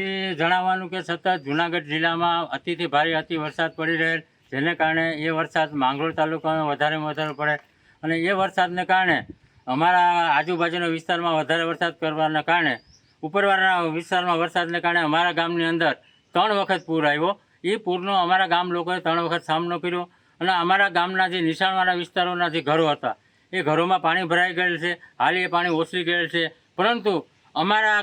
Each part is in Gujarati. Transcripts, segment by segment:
વિસ્તારથી જણાવવાનું કે સતત જુનાગઢ જિલ્લામાં અતિથી ભારે અતિ વરસાદ પડી રહેલ, જેને કારણે એ વરસાદ માંગરોળ તાલુકામાં વધારેમાં વધારે પડે અને એ વરસાદને કારણે અમારા આજુબાજુના વિસ્તારમાં વધારે વરસાદ કરવાના કારણે ઉપરવાળાના વિસ્તારમાં વરસાદને કારણે અમારા ગામની અંદર ત્રણ વખત પૂર આવ્યો. એ પૂરનો અમારા ગામ લોકોએ ત્રણ વખત સામનો કર્યો અને અમારા ગામના જે નિશાળવાળા વિસ્તારોના જે ઘરો હતા, એ ઘરોમાં પાણી ભરાઈ ગયેલ છે, હાલ એ પાણી ઓસરી ગયેલ છે. પરંતુ અમારા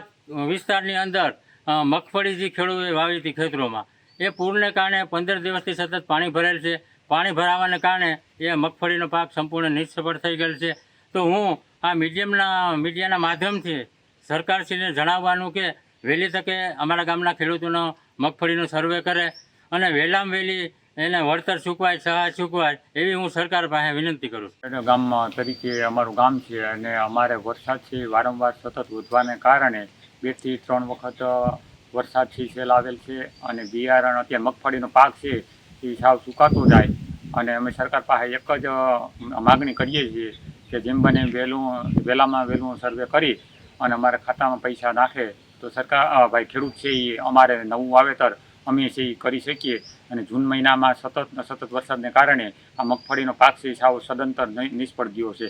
વિસ્તારની અંદર મગફળી જે ખેડૂતોએ વાવી હતી ખેતરોમાં. એ પૂરને કારણે પંદર દિવસથી સતત પાણી ભરેલ છે. પાણી ભરાવાને કારણે એ મગફળીનો પાક સંપૂર્ણ નિષ્ફળ થઈ ગયેલ છે. તો હું આ મીડિયમના, મીડિયાના માધ્યમથી સરકારશ્રીને જણાવવાનું કે વહેલી તકે અમારા ગામના ખેડૂતોનો મગફળીનો સર્વે કરે અને વહેલામાં વહેલી એને વળતર ચૂકવાય, સહાય ચૂકવાય એવી હું સરકાર પાસે વિનંતી કરું છું. ગામમાં તરીકે અમારું ગામ છે અને અમારે વરસાદ છે, વારંવાર સતત વધવાને કારણે બેથી ત્રણ વખત વરસાદ સેલ આવેલ છે અને બિયારણ અત્યારે મગફળીનો પાક છે, એ સાવ સુકાતો જાય અને અમે સરકાર પાસે એક જ માગણી કરીએ છીએ કે જેમ બને વહેલું, વહેલામાં વહેલું સર્વે કરી અને અમારા ખાતામાં પૈસા નાખે. તો સરકાર ભાઈ ખેડૂત છે એ અમારે નવું વાવેતર અમે છે એ કરી શકીએ અને જૂન મહિનામાં સતત સતત વરસાદને કારણે આ મગફળીનો પાક છે એ સાવ સદંતર નિષ્ફળ ગયો છે.